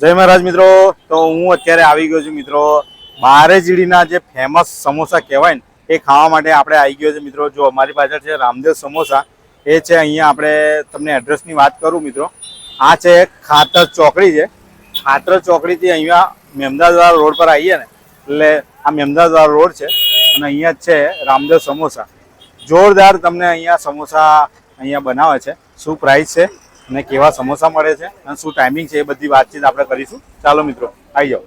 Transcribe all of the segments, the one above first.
જય મહારાજ મિત્રો. તો હું અત્યારે આવી ગયો છું મિત્રો. બારેજીડીના જે ફેમસ સમોસા કહેવાય ને, એ ખાવા માટે આપણે આવી ગયો છે મિત્રો. જો અમારી પાછળ છે રામદેવ સમોસા. એ છે અહીંયા આપણે તમને એડ્રેસની વાત કરું મિત્રો. આ છે ખાતર ચોકડી છે. ખાતર ચોકડીથી અહીંયા મેમદાદવાર રોડ પર આવીએ ને, એટલે આ મેમદાદવાળા રોડ છે અને અહીંયા છે રામદેવ સમોસા. જોરદાર તમને અહીંયા સમોસા અહીંયા બનાવે છે. શું પ્રાઇસ છે? અને કેવા સમોસા મળે છે અને શું ટાઈમિંગ છે એ બધી વાતચીત આપણે કરીશું. ચાલો મિત્રો આવી જાઓ.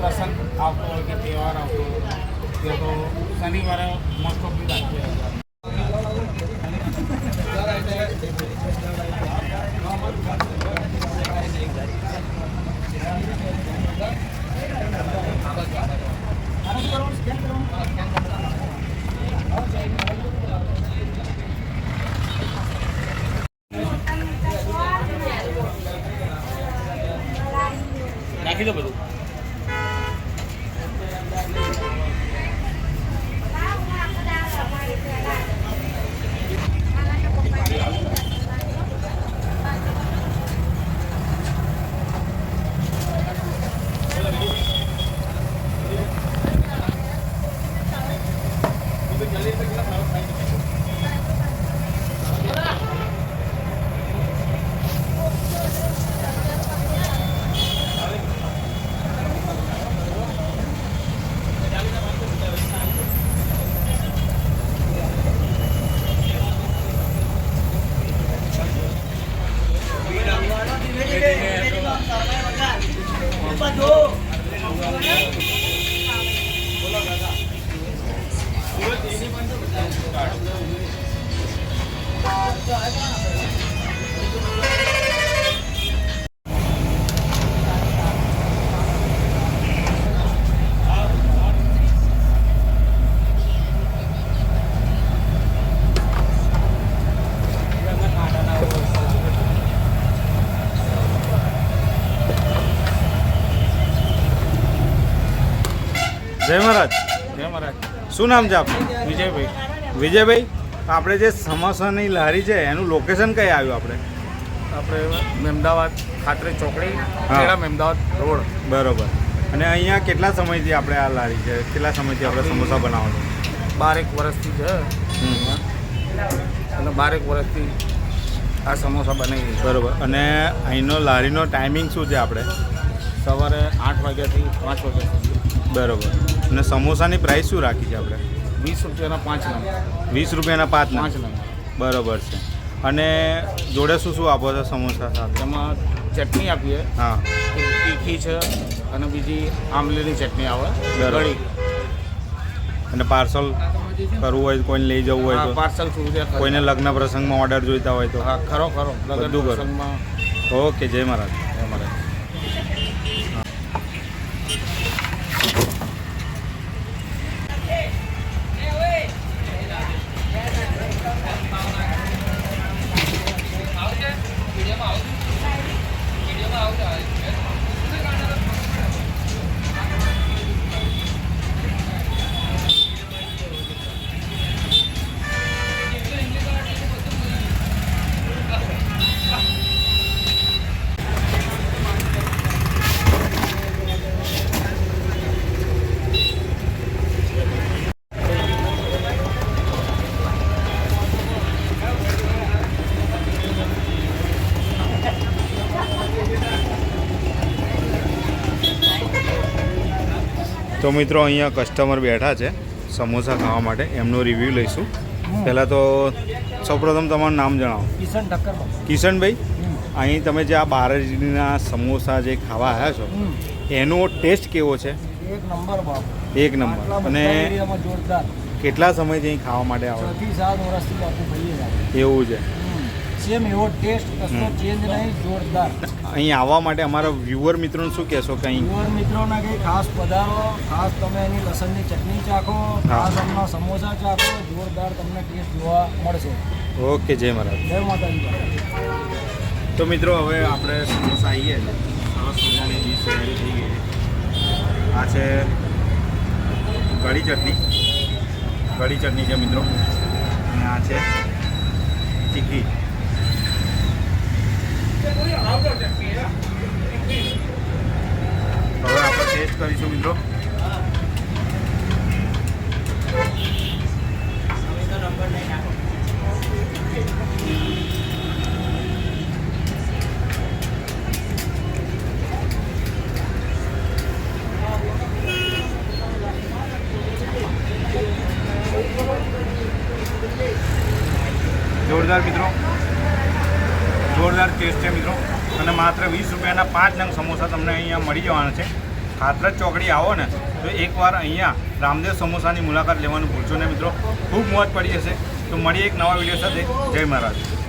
પ્રસંગ આવતો હોય કે તહેવાર આવતો હોય કે તો શનિવારે મોસ્ટ ઓફ રાખીએ નાખી દો બધું. જય મહારાજ. જય મહારાજ. શું નામ છે આપનું? વિજયભાઈ. વિજયભાઈ? આપણે જે સમોસાની લારી છે એનું લોકેશન કઈ આવ્યું આપણે? આપણે મહેમદાવાદ ખાતરે ચોકડી. ખેડા મહેમદાવાદ રોડ. બરોબર. અને અહીંયા કેટલા સમયથી આપણે આ લારી છે? કેટલા સમયથી આપણે સમોસા બનાવો છો બારેક વર્ષથી છે. અને બારેક વર્ષથી આ સમોસા બનાવી બરોબર. અને અહીંનો લારીનો ટાઈમિંગ શું છે આપણે? સવારે આઠ વાગ્યાથી પાંચ વાગ્યા સુધી. બરોબર. અને સમોસાની પ્રાઇસ શું રાખી છે આપણે? વીસ રૂપિયાના પાંચ નંગ. વીસ રૂપિયાના પાંચ પાંચ નંગ. બરોબર છે. અને જોડે શું શું આપો છો સમોસા સાથે? એમાં ચટણી આપીએ. હા. તીખી છે અને બીજી આમલીની ચટણી આવે. ગળી. અને પાર્સલ કરવું હોય કોઈને લઈ જવું હોય તો? પાર્સલ. કોઈને લગ્ન પ્રસંગમાં ઓર્ડર જોઈતા હોય તો? હા ખરો ખરો. લગ્ન પ્રસંગમાં. ઓકે જય મહારાજ. અમારે તો મિત્રો અહીંયા કસ્ટમર બેઠા છે સમોસા ખાવા માટે. એમનો રિવ્યૂ લઈશું. પહેલાં તો સૌપ્રથમ તમારું નામ જણાવો. કિશન ઠક્કર કિશનભાઈ અહીં તમે જે આ બારેજીના સમોસા જે ખાવા આવ્યા છો એનો ટેસ્ટ કેવો છે? એક નંબર એક નંબર. અને જોરદાર. કેટલા સમયથી અહીં ખાવા માટે આવો? એવું છે. સેમ એવો ટેસ્ટ કશો ચેન્જ નહીં જોરદાર. અહીં આવવા માટે અમારા વ્યુઅર મિત્રોને શું કહેશો કે અહીં યુવાન મિત્રોના કંઈ ખાસ પધારો ખાસ તમે એની લસણની ચટણી ચાખો ખાસ એમના સમોસા ચાખો જોરદાર તમને ટેસ્ટ જોવા મળશે. ઓકે જય મહારાજ. જય માતાજી. તો મિત્રો હવે આપણે સમોસા આવીએ. સરસ મજાની ડીશ તૈયારી થઈ ગઈ. આ છે કઢી ચટણી. કઢી ચટણી છે મિત્રો. અને આ છે તીખી હવે આપણે ટેસ્ટ કરીશું મિત્રો. જોરદાર ટેસ્ટ છે મિત્રો. અને માત્ર વીસ રૂપિયાના પાંચ નંગ સમોસા તમને અહીંયા મળી જવાના છે. ખાતરજ ચોકડી આવો ને, તો એકવાર અહીંયા રામદેવ સમોસાની મુલાકાત લેવાનું ભૂલશો ને મિત્રો. ખૂબ મોજ પડી જશે. તો મળીએ એક નવા વીડિયો સાથે. જય મહારાજ.